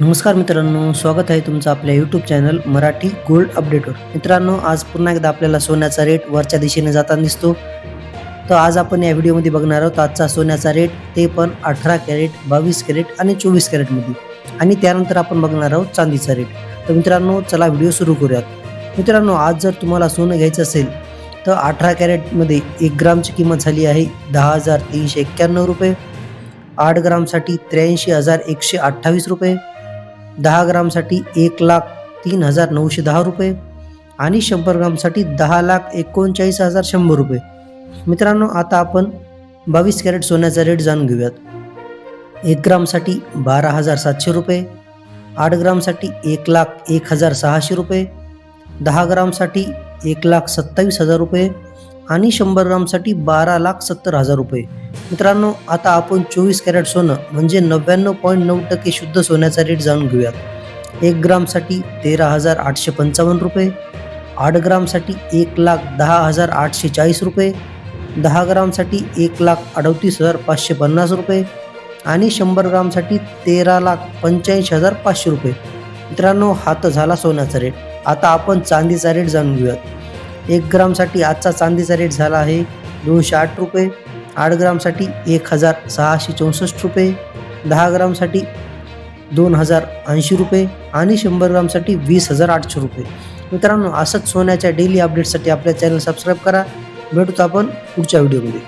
नमस्कार मित्रांनो स्वागत आहे तुमचं आपल्या यूट्यूब चॅनल मराठी गोल्ड अपडेटवर मित्रांनो आज पुन्हा एकदा आपल्याला सोन्याचा रेट वरच्या दिशेने जाताना दिसतो. तर आज आपण या व्हिडिओमध्ये बघणार आहोत आजचा सोन्याचा रेट ते पण अठरा कॅरेट बावीस कॅरेट आणि चोवीस कॅरेटमध्ये आणि त्यानंतर आपण बघणार आहोत चांदीचा रेट तर मित्रांनो चला व्हिडिओ सुरू करूयात. मित्रांनो आज जर तुम्हाला सोनं घ्यायचं असेल तर अठरा कॅरेटमध्ये एक ग्रामची किंमत झाली आहे दहा हजार तीनशे एक्क्याण्णव रुपये. आठ ग्रामसाठी त्र्याऐंशी हजार एकशे अठ्ठावीस रुपये दहा ग्रामसाठी एक लाख तीन हजार नऊशे दहा रुपये आणि शंभर ग्रामसाठी दहा लाख एकोणचाळीस हजार शंभर रुपये. मित्रांनो आता आपण बावीस कॅरेट सोन्याचा रेट जाणून घेऊयात. एक ग्रामसाठी बारा हजार सातशे रुपये आठ ग्रामसाठी एक लाख एक हजार सहाशे रुपये दहा ग्रामसाठी एक लाख सत्तावीस हजार रुपये आणि शंभर ग्रामसाठी बारा लाख सत्तर हजार रुपये. मित्रांनो आता आपण चोवीस कॅरेट सोनं म्हणजे नव्याण्णव पॉईंट नऊ टक्के शुद्ध सोन्याचा रेट जाणून घेऊयात. एक ग्रामसाठी तेरा हजार आठशे पंचावन्न रुपये आठ ग्रामसाठी एक लाख दहा हजार आठशे चाळीस रुपये दहा ग्रामसाठी एक लाख अडतीस हजार पाचशे पन्नास रुपये आणि शंभर ग्रामसाठी तेरा लाख पंच्याऐंशी हजार पाचशे रुपये. मित्रांनो हा तर झाला सोन्याचा रेट. आता आपण चांदीचा रेट जाणून घेऊयात. एक ग्रामसाठी आजचा चांदीचा रेट झाला आहे दोनशे आठ रुपये. आठ ग्रामसाठी एक हजार सहाशे चौसष्ट रुपये. दहा ग्रामसाठी दोन हजार ऐंशी रुपये आणि शंभर ग्रामसाठी वीस हजार आठशे रुपये. मित्रांनो असंच सोन्याच्या डेली अपडेटसाठी आपल्या चॅनल सबस्क्राईब करा. भेटूत आपण पुढच्या व्हिडिओमध्ये